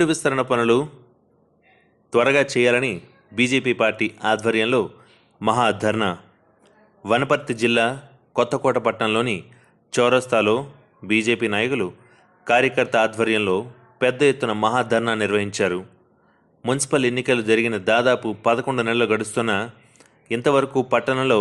Road విస్తరణ పనులు త్వరగా చేయాలని బీజేపీ పార్టీ ఆధ్వర్యంలో మహా ధర్నా వనపర్తి జిల్లా కొత్తకోట పట్టణంలోని చౌరస్తాలో బీజేపీ నాయకులు కార్యకర్త ఆధ్వర్యంలో పెద్ద ఎత్తున మహాధర్నా నిర్వహించారు. మున్సిపల్ ఎన్నికలు జరిగిన దాదాపు పదకొండు నెలలు గడుస్తున్న ఇంతవరకు పట్టణంలో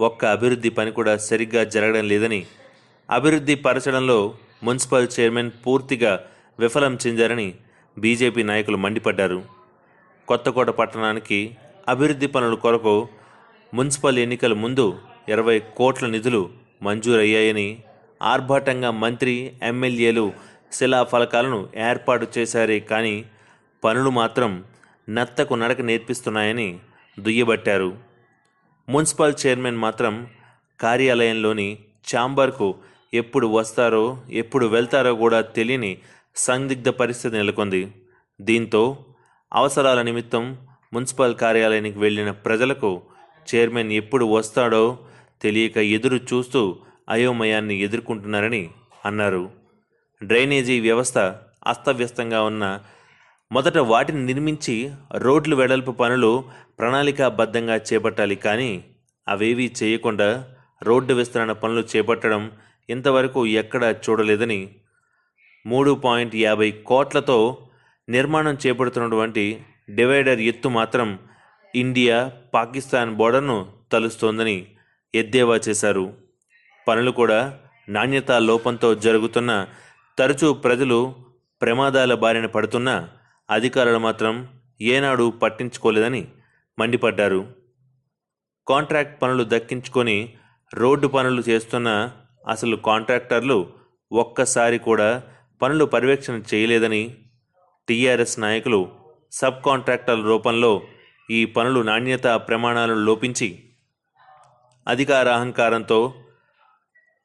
ఒక్క అభివృద్ధి పని కూడా సరిగ్గా జరగడం లేదని అభివృద్ధి పరచడంలో మున్సిపల్ చైర్మన్ పూర్తిగా విఫలం చెందారని బీజేపీ నాయకులు మండిపడ్డారు. కొత్తకోట పట్టణానికి అభివృద్ధి పనుల కొరకు మున్సిపల్ ఎన్నికల ముందు ఇరవై కోట్ల నిధులు మంజూరయ్యాయని ఆర్భాటంగా మంత్రి ఎమ్మెల్యేలు శిలాఫలకాలను ఏర్పాటు చేశారే కానీ పనులు మాత్రం నత్తకు నడక నేర్పిస్తున్నాయని దుయ్యబట్టారు. మున్సిపల్ చైర్మన్ మాత్రం కార్యాలయంలోని ఛాంబర్కు ఎప్పుడు వస్తారో ఎప్పుడు వెళ్తారో కూడా తెలియని సందిగ్ధ పరిస్థితి నెలకొంది. దీంతో అవసరాల నిమిత్తం మున్సిపల్ కార్యాలయానికి వెళ్ళిన ప్రజలకు చైర్మన్ ఎప్పుడు వస్తాడో తెలియక ఎదురు చూస్తూ అయోమయాన్ని ఎదుర్కొంటున్నారని అన్నారు. డ్రైనేజీ వ్యవస్థ అస్తవ్యస్తంగా ఉన్న మొదట వాటిని నిర్మించి రోడ్లు వెడల్పు పనులు ప్రణాళికాబద్ధంగా చేపట్టాలి కానీ అవేవీ చేయకుండా రోడ్డు విస్తరణ పనులు చేపట్టడం ఇంతవరకు ఎక్కడా చూడలేదని మూడు పాయింట్ యాభై కోట్లతో నిర్మాణం చేపడుతున్నటువంటి డివైడర్ ఎత్తు మాత్రం ఇండియా పాకిస్తాన్ బోర్డర్ను తలుస్తోందని ఎద్దేవా చేశారు. పనులు కూడా నాణ్యత లోపంతో జరుగుతున్న తరచూ ప్రజలు ప్రమాదాల బారిన పడుతున్న అధికారులు మాత్రం ఏనాడు పట్టించుకోలేదని మండిపడ్డారు. కాంట్రాక్ట్ పనులు దక్కించుకొని రోడ్డు పనులు చేస్తున్న అసలు కాంట్రాక్టర్లు ఒక్కసారి కూడా పనులు పర్యవేక్షణ చేయలేదని టీఆర్ఎస్ నాయకులు సబ్ కాంట్రాక్టర్ల రూపంలో ఈ పనులు నాణ్యత ప్రమాణాలను లోపించి అధికార అహంకారంతో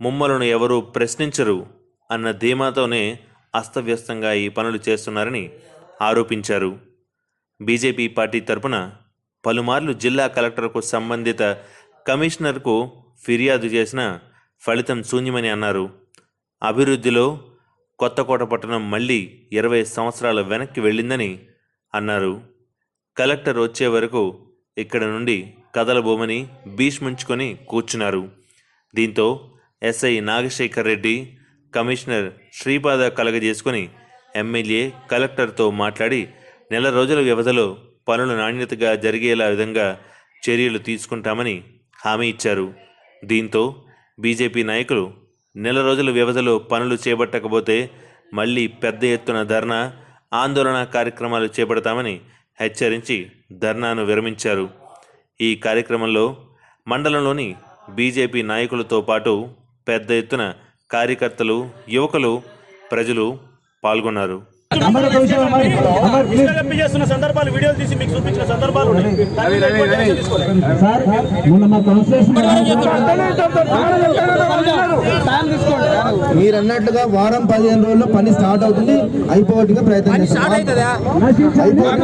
ముమ్మలను ఎవరూ ప్రశ్నించరు అన్న ధీమాతోనే అస్తవ్యస్తంగా ఈ పనులు చేస్తున్నారని ఆరోపించారు. బీజేపీ పార్టీ తరపున పలుమార్లు జిల్లా కలెక్టర్కు సంబంధిత కమిషనర్కు ఫిర్యాదు చేసిన ఫలితం శూన్యమని అన్నారు. అభివృద్ధిలో కొత్తకోట పట్టణం మళ్ళీ ఇరవై సంవత్సరాల వెనక్కి వెళ్ళిందని అన్నారు. కలెక్టర్ వచ్చే వరకు ఇక్కడ నుండి కదలబోమని భీష్మించుకొని కూర్చున్నారు. దీంతో ఎస్ఐ నాగశేఖర్ రెడ్డి కమిషనర్ శ్రీపాద కలగజేసుకొని ఎమ్మెల్యే కలెక్టర్తో మాట్లాడి నెల రోజుల వ్యవధిలో పనులు నాణ్యతగా జరిగేలా విధంగా చర్యలు తీసుకుంటామని హామీ ఇచ్చారు. దీంతో బీజేపీ నాయకులు నెల రోజుల వ్యవధిలో పనులు చేపట్టకపోతే మళ్ళీ పెద్ద ఎత్తున ధర్నా ఆందోళన కార్యక్రమాలు చేపడతామని హెచ్చరించి ధర్నాను విరమించారు. ఈ కార్యక్రమంలో మండలంలోని బీజేపీ నాయకులతో పాటు పెద్ద ఎత్తున కార్యకర్తలు యువకులు ప్రజలు పాల్గొన్నారు. చేస్తున్న. సందర్భాలు వీడియోలు తీసి మీకు చూపించిన సందర్భాలు మీరు అన్నట్లుగా వారం పదిహేను రోజుల్లో పని స్టార్ట్ అవుతుంది. అయిపోవట్టుగా ప్రయత్నం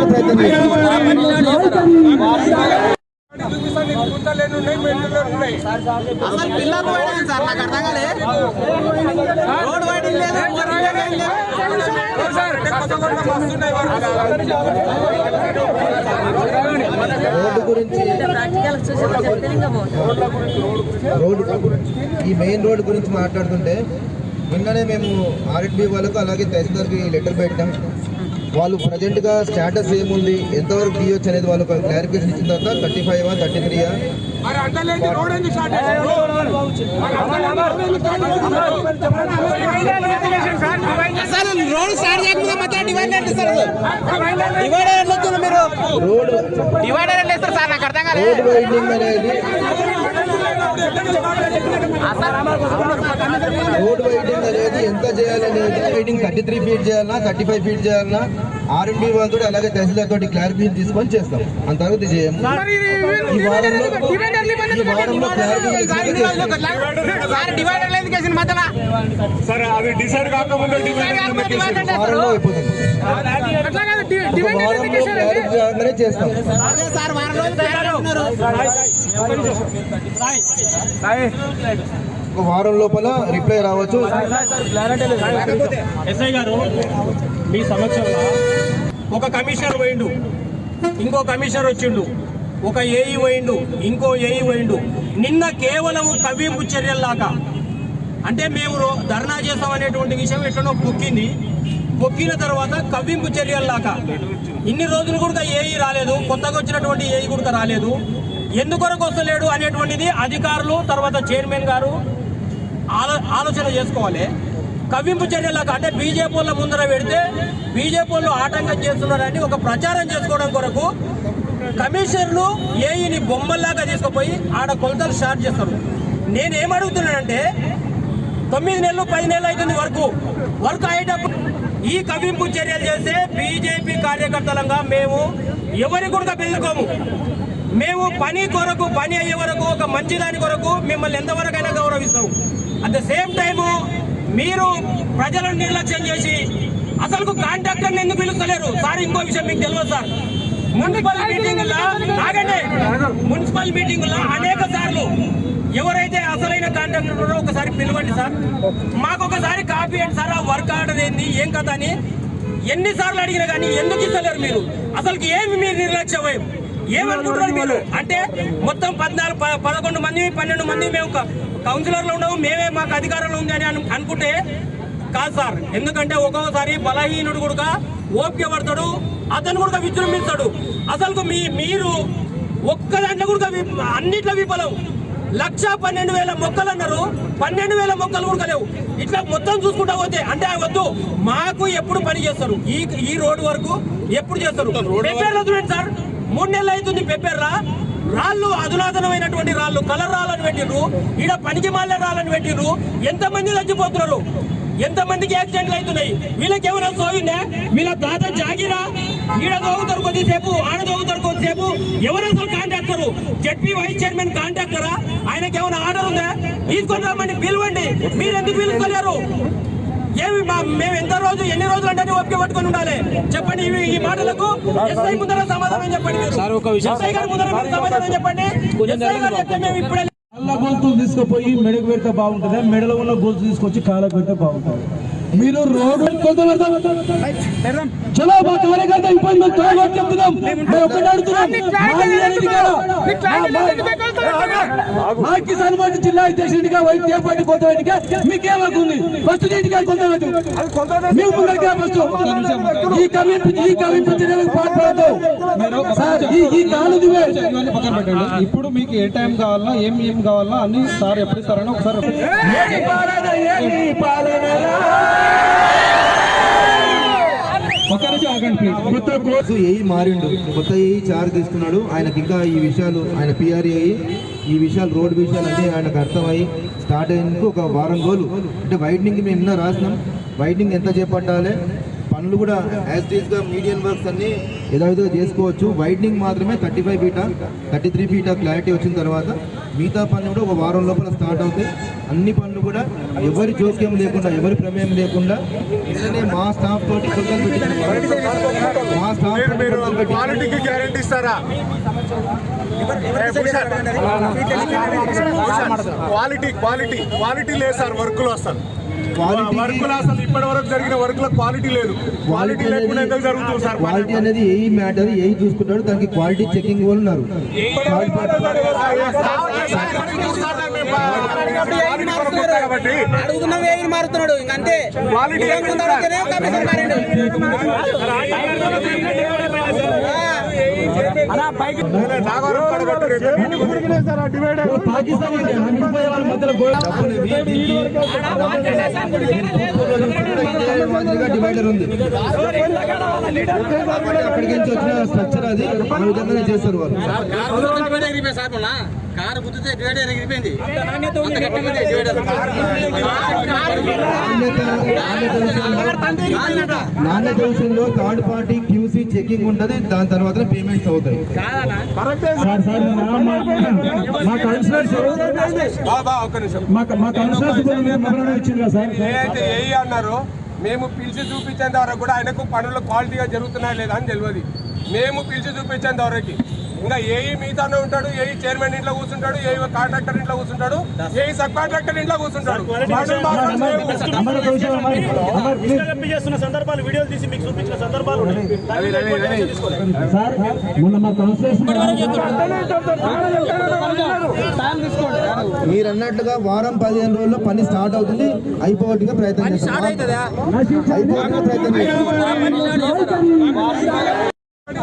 ప్రయత్నం అసలు పిల్లర్ పోయడం సార్ నాకు అర్థం కాలే రోడ్ వైడింగ్ లేదు రోడ్డు గురించి రోడ్డు ఈ మెయిన్ రోడ్డు గురించి మాట్లాడుతుంటే నిన్ననే మేము ఆర్ఎడ్బి వాళ్ళకు అలాగే తహసీల్దార్కి లెటర్ పెట్టాం. వాళ్ళు ప్రజెంట్గా స్టేటస్ ఏముంది ఎంతవరకు తీయొచ్చు అనేది వాళ్ళు క్లారిఫికేషన్ ఇచ్చిన తర్వాత థర్టీ ఫైవ్ థర్టీ త్రీయా అసలు రోడ్ స్టార్ట్ డివైడర్ ఎట్లా మీరు. రోడ్ డివైడర్ ఎట్లా సార్ నాకు అర్థం కాలే రోడ్ వైండింగ్ అనేది ఎంత చేయాలనేది వైడింగ్ థర్టీ త్రీ ఫీట్ చేయాలన్నా థర్టీ ఫైవ్ ఫీట్ చేయాలన్నా ఆర్ఎండి వాళ్ళతో అలాగే తహసీల్దార్ తోటి క్లారిఫికేషన్ తీసుకొని చేస్తాం. అంతవరకు చేయము. ఈ వారంలో ఈ వారంలో క్లారిఫికేషన్ వారంలో అయిపోతుంది. వారంలో క్లారిఫికేషన్ కాగానే చేస్తాం. ఒక వారం లోపల రిప్లై రావచ్చు. ఎస్ఐ గారు మీ సమక్షంలో ఒక కమిషనర్ పోయిండు ఇంకో కమిషనర్ వచ్చిండు ఒక ఏఈ పోయిండు ఇంకో ఏఈ పోయిండు. నిన్న కేవలం కవ్వింపు చర్యల్లాగా అంటే మేము ధర్నా చేస్తామనేటువంటి విషయం ఎట్లనో పొక్కింది. పొక్కిన తర్వాత కవ్వింపు చర్యల్లాగా ఇన్ని రోజులు కూడా ఏఈ రాలేదు కొత్తగా వచ్చినటువంటి ఏఈ కూడా రాలేదు. ఎందుకొరకు వస్తలేడు అనేటువంటిది అధికారులు తర్వాత చైర్మన్ గారు ఆలో- ఆలోచన చేసుకోవాలి. కవ్వింపు చర్యలకు అంటే బీజేపీ వాళ్ళ ముందర పెడితే బీజేపీ వాళ్ళు ఆటంకం చేస్తున్నారని ఒక ప్రచారం చేసుకోవడం కొరకు కమిషనర్లు ఏఈని బొమ్మల్లాగా తీసుకుపోయి ఆడ కొలతలు స్టార్ట్ చేస్తారు. నేనేమడుగుతున్నానంటే తొమ్మిది నెలలు పది నెలలు అవుతుంది వరకు. వర్క్ అయ్యేటప్పుడు ఈ కవింపు చర్యలు చేస్తే బీజేపీ కార్యకర్తలంగా మేము ఎవరి కూడా బెదిరుకోము. మేము పని కొరకు పని అయ్యే వరకు ఒక మంచి దాని కొరకు మిమ్మల్ని ఎంతవరకైనా గౌరవిస్తాం. అట్ ద సేమ్ టైము మీరు ప్రజలను నిర్లక్ష్యం చేసి అసలు కాంట్రాక్టర్ ఎందుకు పిలుస్తలేరు? సార్ ఇంకో విషయం మీకు తెలియదు సార్. మున్సిపల్ మీటింగ్ ఆగండి. మున్సిపల్ మీటింగ్ అనేక సార్లు ఎవరైతే అసలైన కాంట్రాక్టర్ ఉన్నారో ఒకసారి పిలవండి సార్. మాకు ఒకసారి కాపీ అండి సార్ ఆ వర్క్ ఆర్డర్ ఏంది ఏం కథ అని. ఎన్నిసార్లు అడిగినా కానీ ఎందుకు ఇస్తలేరు మీరు? అసలు ఏమి మీరు నిర్లక్ష్యం ఏమనుకుంటున్నారు మీరు? అంటే మొత్తం పద్నాలుగు పదకొండు మంది పన్నెండు మంది మేము కౌన్సిలర్లు ఉండవు. మేమే మాకు అధికారంలో ఉంది అని అను- అనుకుంటే కాదు సార్. ఎందుకంటే ఒక్కొక్కసారి బలహీనుడు కూడా ఓపిక పడతాడు అతను కూడా విజృంభిస్తాడు. అసలు మీ మీరు ఒక్క దాంట్లో కూడా అన్నిట్లో విఫలం. లక్ష పన్నెండు వేల మొక్కలు అన్నారు. పన్నెండు వేల మొక్కలు కూడా లేవు. ఇట్లా మొత్తం చూసుకుంటా పోతే అంటే వద్దు. మాకు ఎప్పుడు పని చేస్తారు? ఈ ఈ రోడ్డు వరకు ఎప్పుడు చేస్తారు? సార్? మూడు నెలలు అవుతుంది పెప్పెర్రా రాళ్ళు అధునాతనమైనటువంటి రాళ్ళు కలర్ రాళ్ళని పెట్టిర్రు. ఈడ పనికి మాలే రాళ్ళని పెట్టిర్రు. ఎంతమంది చచ్చిపోతున్నారు? ఎంతమందికి యాక్సిడెంట్లు అవుతున్నాయి? వీళ్ళకి ఏమైనా సోయిందే? వీళ్ళ తాత జాగిరా? ఈడ దోగుతారు కొద్దిసేపు ఆడ దోగుతారు కొద్దిసేపు. ఎవరైనా contractor contractor. ZP vice chairman కాంట్రాక్టరా? ఆయనకి ఏమైనా ఆర్డర్ ఉందా? తీసుకొని రమ్మని పిలవండి. మీరు ఎందుకు పిలుచుకోలేరు ఏమి మా మేము ఎంత రోజు ఎన్ని రోజులు అంటే ఓపిక పట్టుకొని ఉండాలి. చెప్పండి ఇవి ఈ మాటలకు ఎస్ఐ ముందర సమాధానం చెప్పండి మీరు. ఎస్ఐ గారి ముందర సమాధానం చెప్పండి. ఎస్ఐ గారు చెప్తే మేము ఇప్పుడే నల్ల గొలుసులు తీసుకుపోయి మెడకు పెడితే బాగుంటుంది? మెడలో ఉన్న గొలుసు తీసుకొచ్చి కాళ్ళకు పెడితే బాగుంటుంది? మీరు రోడ్డు చలో మా కార్యకర్త ఇబ్బంది మేము త్వరగా చెప్తున్నాం. మేము ఒకటి అడుగుతున్నాం. మా- కిసాన్ పార్టీ జిల్లా అధ్యక్షుడిగా వైద్య పార్టీ ఫస్ట్ కొంతమంది మేము ముందరికే ఫస్ట్. ఈ కవింపు ఈ కవింపు చర్యలకు పాల్పడదు సార్ ఈ కాలు ఇప్పుడు మీకు ఏ టైం కావాలన్నా ఏం ఏం కావాలన్నా అన్ని సార్ ఎప్పుడు ఇస్తారని ఒకసారి పాలన? కొత్త ఏఈ మారిండు. కొత్త ఏఈ చార్జ్ తీసుకున్నాడు. ఆయనకి ఇంకా ఈ విషయాలు ఆయన పిఆర్ఏ ఈ విషయాలు రోడ్ విషయాలు అంటే ఆయనకు అర్థమయ్యి స్టార్ట్ అయ్యేందుకు ఒక వారం రోజులు. అంటే వైడ్నింగ్ మేము నిన్న రాసినాం. వైడ్నింగ్ ఎంత చేపట్టాలి? పనులు కూడా యాజ్గా మీడియం వర్క్స్ అన్ని యథావిధిగా చేసుకోవచ్చు. వైడ్నింగ్ మాత్రమే థర్టీ ఫైవ్ ఫీటా థర్టీ త్రీ ఫీటా క్లారిటీ వచ్చిన తర్వాత మిగతా పనులు కూడా ఒక వారం లోపల స్టార్ట్ అవుతాయి అన్ని పనులు కూడా ఎవరి జోక్యం లేకుండా ఎవరి ప్రమేయం లేకుండా నిన్ననే మా స్టాఫ్ తోటి. మా స్టాఫ్. క్వాలిటీకి గ్యారంటీ ఇస్తారా క్వాలిటీ క్వాలిటీ క్వాలిటీ లేదు సార్ వర్క్లో అసలు క్వాలిటీ వర్క్లో అసలు ఇప్పటి వరకు జరిగిన వర్క్లో క్వాలిటీ లేదు క్వాలిటీ లేకుండా ఎందుకు జరుగుతుంది సార్ క్వాలిటీ అనేది ఏ మ్యాటర్ ఏ చూసుకుంటాడు దానికి క్వాలిటీ చెకింగ్ వాళ్ళు ఉన్నారు కాబట్టి అడుగుతున్నాం మారుతున్నాడు ఇంకంతే క్వాలిటీ కమిషన్ మారిండు డివైడర్ పాకిస్తాన్ ఇండియా అనిపోయే వాళ్ళ మధ్యలో గోడ డివైడర్ ఉంది అక్కడికి నుంచి వచ్చిన స్ట్రక్చర్ అది ఆ విధంగానే చేస్తారు వాళ్ళు కారు గుర్తుతే డివైడర్ ఎగిరిపోయింది నాణ్యత విషయంలో థర్డ్ పార్టీ క్యూసీ చెకింగ్ ఉంటుంది దాని తర్వాత పేమెంట్స్ అవుతాయి మా- మా- మా కౌన్సిలర్స్ మా మా కౌన్సిలర్స్ కూడా మీరు మెమరాండం ఇచ్చింది కదా సార్? ఏదైతే ఏఈ అన్నారో మేము పిలిచి చూపించేంత వరకు కూడా ఆయనకు పనులు క్వాలిటీగా జరుగుతున్నాయా లేదా అని తెలియదు. మేము పిలిచి చూపించేంత వరకు. ఇంకా ఏఈ మిగతానే ఉంటాడు ఏఈ చైర్మన్ ఇంట్లో కూర్చుంటాడు ఏఈ కాంట్రాక్టర్ ఇంట్లో కూర్చుంటాడు ఏఈ సబ్ కాంట్రాక్టర్ ఇంట్లో కూర్చుంటాడు. సందర్భాలు వీడియోలు తీసి మీకు చూపించిన సందర్భాలు మీరు అన్నట్లుగా వారం పదిహేను రోజుల్లో పని స్టార్ట్ అవుతుంది అయిపోవట్టుగా ప్రయత్నం అయిపోవట్టుగా ప్రయత్నం చేస్తాం.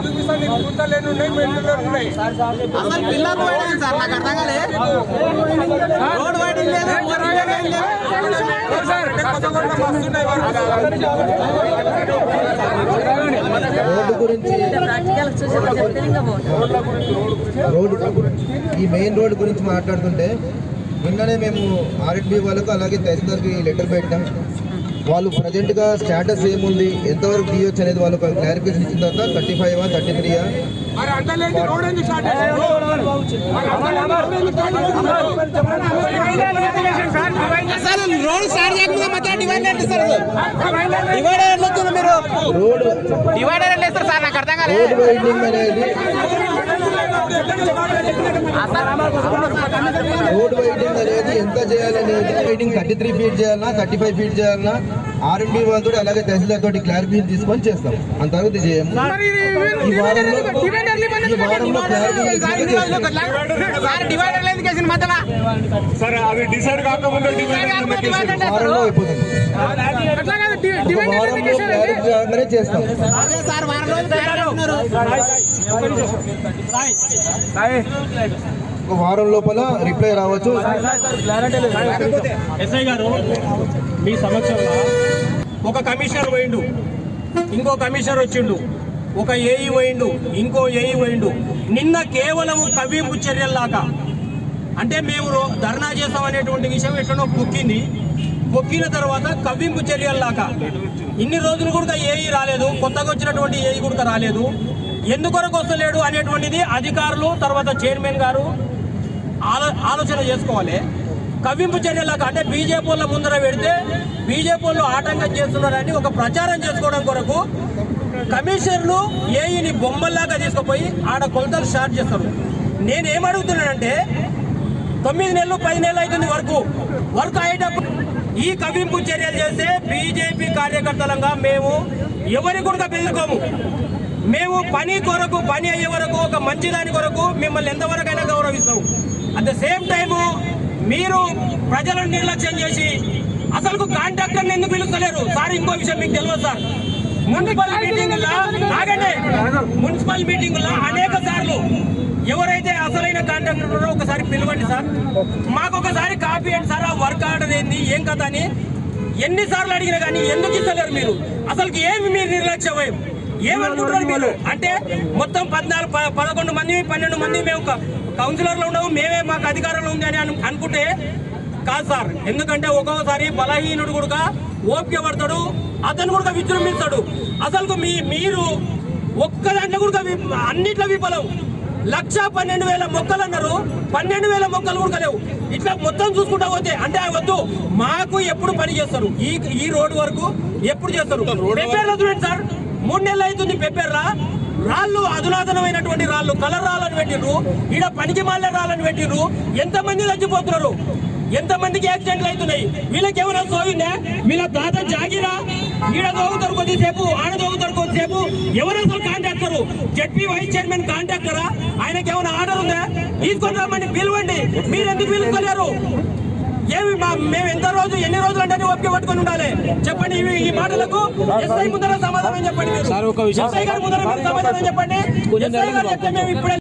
చూపిస్తాను, నీకు గుంతలు ఎన్ని ఉన్నాయి, మెట్లు ఉన్నాయి. అసలు పిల్లలు పోయడం సార్ నాకు అర్థం కాలే రోడ్ వైడింగ్ లేదు సార్, రోడ్డు గురించి రోడ్డు ఈ మెయిన్ రోడ్డు గురించి మాట్లాడుతుంటే నిన్ననే మేము ఆర్ఎడ్బి వాళ్ళకు అలాగే తహసీల్దార్కి లెటర్ పెట్టాం వాళ్ళు ప్రజెంట్గా స్టేటస్ ఏముంది ఎంతవరకు తీయొచ్చు అనేది వాళ్ళు క్లారిఫికేషన్ ఇచ్చిన తర్వాత థర్టీ ఫైవ్ థర్టీ అంతలేదు రోడ్ స్టార్ట్ చేయకుండా మొత్తం డివైడర్ మీరు రోడ్ సార్ నాకు అర్థం కాలే రోడ్ వైడింగ్ అనేది రోడ్ వైడింగ్ అనేది ఎంత చేయాలనేది వైడింగ్ థర్టీ త్రీ ఫీట్ చేయాలన్నా థర్టీ ఫైవ్ ఫీట్ చేయాలన్నా ఆర్ఎండి వాళ్ళతో అలాగే తహసీల్దార్ తోటి క్లారిఫికేషన్ తీసుకొని చేస్తాం. అంతవరకు ఇది చేయము. ఈ వారంలో ఈ వారంలో క్లారిఫికేషన్ వారంలో అయిపోతుంది. వారంలో చేస్తాం. ఒక వారం లోపల రిప్లై రావచ్చు ఎస్ఐ గారు మీ సమక్షంలో ఒక కమిషనర్ పోయిండు ఇంకో కమిషనర్ వచ్చిండు ఒక ఏఈ పోయిండు ఇంకో ఏఈ పోయిండు నిన్న కేవలం కవ్వింపు చర్యల్లాగా అంటే మేము ధర్నా చేస్తాం అనేటువంటి విషయం ఎట్లనో పొక్కింది మొక్కిన తర్వాత కవ్వింపు చర్యల్లాగా ఇన్ని రోజులు కూడా ఏఈ రాలేదు కొత్తగా వచ్చినటువంటి ఏఈ కూడా రాలేదు. ఎందుకొరకు వస్తలేడు అనేటువంటిది అధికారులు తర్వాత చైర్మన్ గారు ఆలో ఆలోచన చేసుకోవాలి. కవ్వింపు చర్యలకు అంటే బీజేపీ వాళ్ళ ముందర పెడితే బీజేపీ వాళ్ళు ఆటంకం చేస్తున్నారని ఒక ప్రచారం చేసుకోవడం కొరకు కమిషనర్లు ఏఈని బొమ్మల్లాగా తీసుకుపోయి ఆడ కొలతలు స్టార్ట్ చేస్తారు. నేనేం అడుగుతున్నానంటే తొమ్మిది నెలలు పది నెలలు అవుతుంది వర్క్. వర్క్ అయ్యేటప్పుడు ఈ కవింపు చర్యలు చేస్తే బీజేపీ కార్యకర్తలంగా మేము ఎవరి కూడా బెదిరుకోము. మేము పని కొరకు పని అయ్యే వరకు ఒక మంచి దాని కొరకు మిమ్మల్ని ఎంతవరకైనా గౌరవిస్తాం అట్ ద సేమ్ టైము మీరు ప్రజలను నిర్లక్ష్యం చేసి అసలు కాంట్రాక్టర్ని ఎందుకు పిలుస్తలేరు? సార్ ఇంకో విషయం మీకు తెలియదు సార్. మున్సిపల్ మీటింగుల్లో ఆగండి. మున్సిపల్ మీటింగుల్లో అనేక సార్లు ఎవరైతే అసలైన కాంట్రాక్టర్ ఉన్నారో ఒకసారి పిలవండి సార్. మాకు ఒకసారి కాపీ అండి సార్ ఆ వర్క్ ఆర్డర్ ఏంది ఏం కథ అని. ఎన్నిసార్లు అడిగినా కానీ ఎందుకు ఇస్తలేరు మీరు? అసలు ఏమి మీరు నిర్లక్ష్యం ఏమనుకుంటున్నారు మీరు? అంటే మొత్తం పద్నాలుగు ప- పదకొండు మంది పన్నెండు మంది మేము కౌన్సిలర్లు ఉండవు మేమే మాకు అధికారంలో ఉంది అని అనుకుంటే కాదు సార్. ఎందుకంటే ఒక్కొక్కసారి బలహీనుడు కూడా ఓపిక పడతాడు అతను కూడా విజృంభిస్తాడు. అసలు మీ మీరు ఒక్క దాంట్లో కూడా అన్నిట్లో విఫలం. లక్ష పన్నెండు వేల మొక్కలు అన్నారు. పన్నెండు వేల మొక్కలు కూడా లేవు. ఇట్లా మొత్తం చూసుకుంటా పోతే అంటే ఆ వద్దు. మాకు ఎప్పుడు పని చేస్తారు. ఈ ఈ రోడ్డు వరకు ఎప్పుడు చేస్తారు? పెప్పేర్లో చూడండి సార్. మూడు నెలలు అవుతుంది పెప్పేర్రా రాళ్ళు అధునాతనమైనటువంటి రాళ్ళు కలర్ రాళ్ళని పెట్టిండ్రు ఈడ పనికి మాలే రాళ్ళని పెట్టిండ్రు ఎంత మంది చచ్చిపోతున్నారు? ఎంత మందికి యాక్సిడెంట్లు అవుతున్నాయి? వీళ్ళకి ఏమైనా సోయిందా వీళ్ళ తాత జాగిరా? ఈడ దోగుతారు కొద్దిసేపు ఆడ దోగుతారు కొద్దిసేపు. ఎవరు అసలు కాంటాక్టర్ జడ్పీ వైస్ చైర్మన్ కాంటాక్టరా ఆయనకి ఏమైనా ఆర్డర్ ఉందా? తీసుకొని రమ్మని పిలవండి. మీరు ఎందుకు పిలుస్తలేరు? ఏమి మా మేము ఎంత రోజు ఎన్ని రోజులు అంటే ఓపిక పట్టుకొని ఉండాలి. చెప్పండి ఇవి ఈ మాటలకు. ఎస్ఐ ముందర సమాధానం చెప్పండి మీరు. ఎస్ఐ గారి ముందర సమాధానం చెప్పండి. ఎస్ఐ గారు చెప్తే మేము ఇప్పుడే